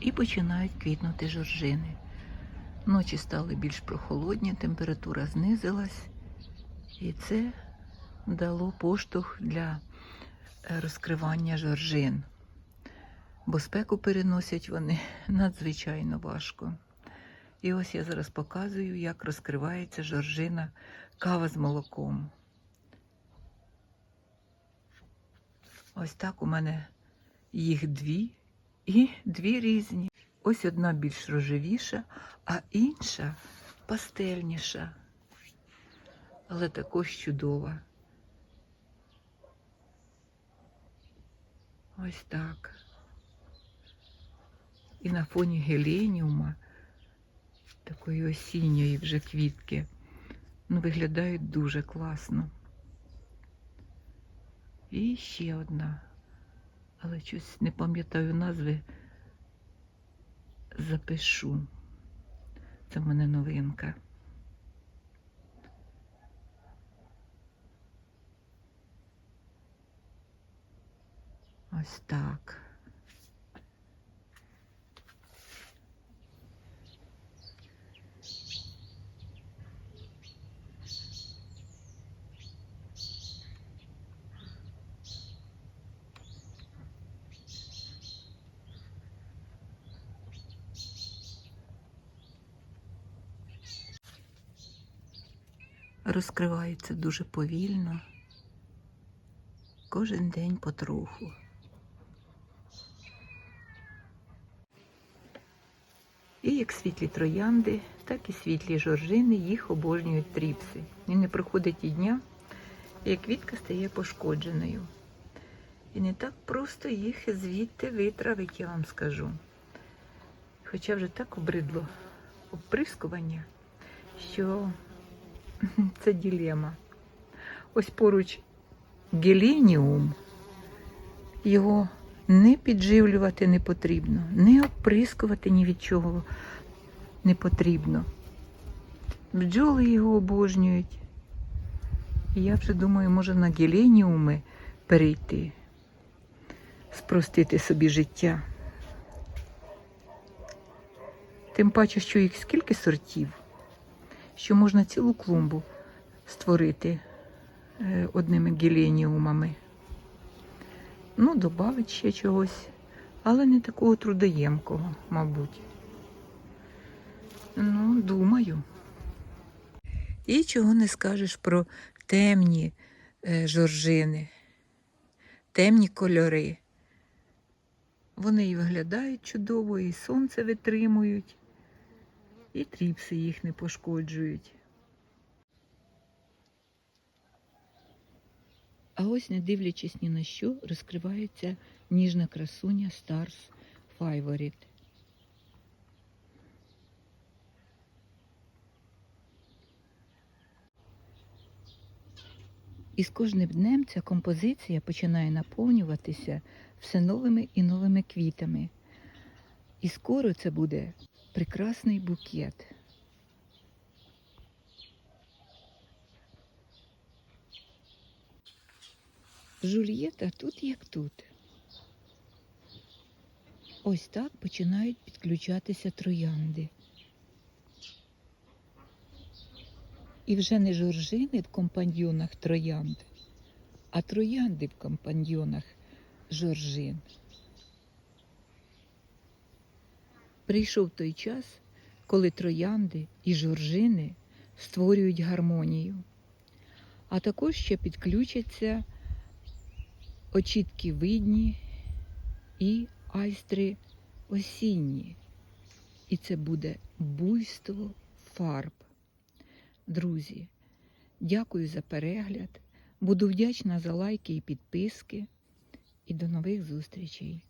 і починають квітнути жоржини. Ночі стали більш прохолодні, температура знизилась, і це дало поштовх для е, розкривання жоржин. Бо спеку переносять вони надзвичайно важко. І ось я зараз показую, як розкривається жоржина кава з молоком. Ось так у мене їх дві і дві різні. Ось одна більш рожевіша, а інша пастельніша, але також чудова. Ось так. І на фоні геленіума, такої осінньої вже квітки, ну, виглядають дуже класно. І ще одна, але щось не пам'ятаю назви, запишу. Це в мене новинка. Ось так. Розкривається дуже повільно, кожен день потроху. І як світлі троянди, так і світлі жоржини їх обожнюють тріпси. І не проходить і дня, як квітка стає пошкодженою. І не так просто їх звідти витравити, я вам скажу. Хоча вже так обридло оприскування, що це ділема. Ось поруч геленіум, його не підживлювати не потрібно, не оприскувати ні від чого не потрібно. Бджоли його обожнюють. Я вже думаю, може на геленіуми перейти, спростити собі життя. Тим паче, що їх скільки сортів, що можна цілу клумбу створити е, одними геленіумами. Ну, додавить ще чогось, але не такого трудоємкого, мабуть. Ну, думаю. І чого не скажеш про темні е, жоржини, темні кольори. Вони і виглядають чудово, і сонце витримують, і тріпси їх не пошкоджують. А ось, не дивлячись ні на що, розкривається ніжна красуня Stars Favorite. І з кожним днем ця композиція починає наповнюватися все новими і новими квітами. І скоро це буде прекрасний букет. Жульєта тут як тут. Ось так починають підключатися троянди. І вже не жоржини в компаньйонах троянд, а троянди в компаньйонах жоржин. Прийшов той час, коли троянди і жоржини створюють гармонію, а також ще підключаться очітки видні і айстри осінні. І це буде буйство фарб. Друзі, дякую за перегляд. Буду вдячна за лайки і підписки. І до нових зустрічей!